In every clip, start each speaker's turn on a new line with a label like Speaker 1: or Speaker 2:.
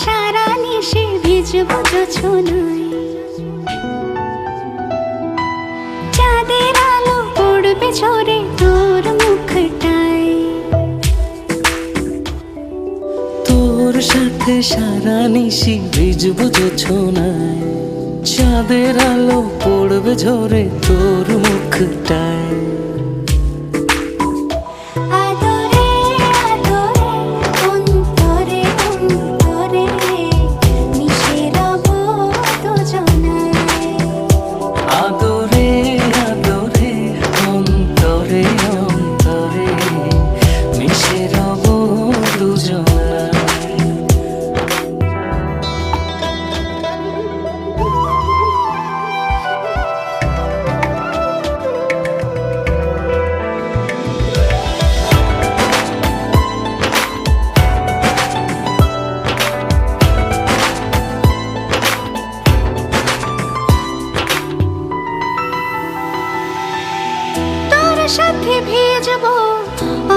Speaker 1: সারা নিশে ভিজব জোছনায় চাঁদের আলো পড়বে ঝরে
Speaker 2: সাথে সারা নিশি ভিজব জোছনায় চাঁদের আলো পড়বে ঝরে তোর মুখটায়।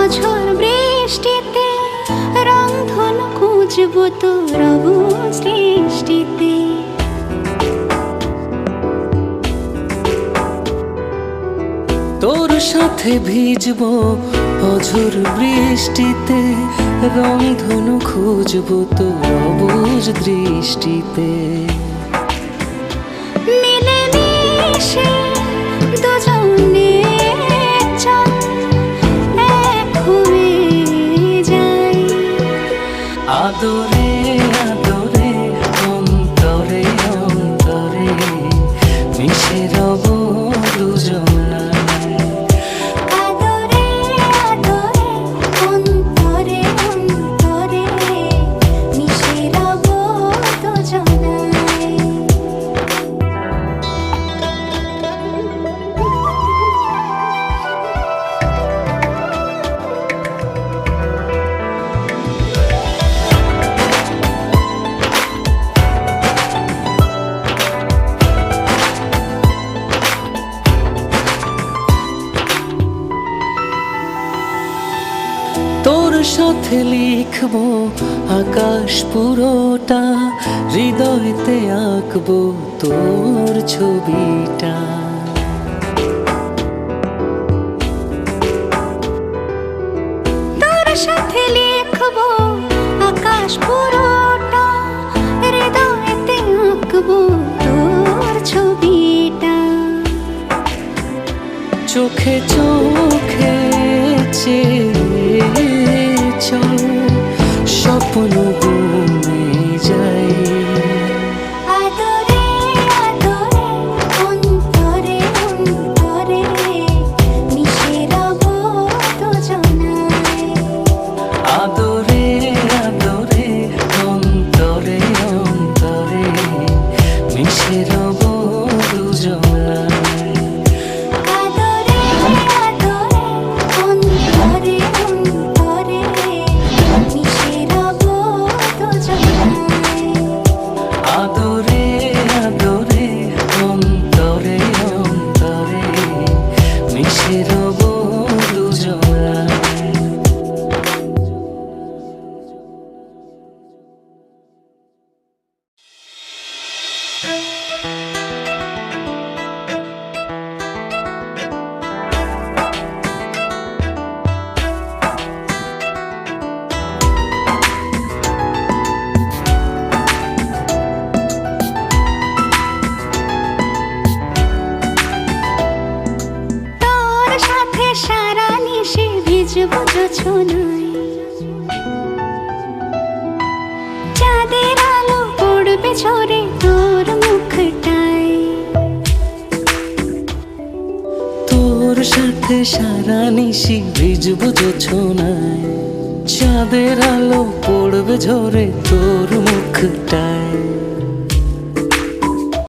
Speaker 1: অঝোর বৃষ্টিতে রং ধন খুঁজব তোর সৃষ্টিতে
Speaker 2: তোর সাথে ভিজব অঝোর বৃষ্টিতে রং ধনু খুঁজব তোর অবুজ দৃষ্টিতে।
Speaker 1: মিলে মিশে
Speaker 2: adorar. সাথে লিখব আকাশ পুরোটা হৃদয়তে আঁকবো তোর ছবিটা।
Speaker 1: তোর সাথে লিখব আকাশ পুরোটা হৃদয়তে আঁকবো তোর ছবিটা।
Speaker 2: চোখে চোখে চেয়ে চল স্বপ্ন
Speaker 1: ভিজব জোছনায় চাঁদের আলো পড়বে ঝরে
Speaker 2: তোর সাথে সারা নিশি ভিজব জোছনায় চাঁদের আলো পড়বে ঝরে তোর মুখটায়।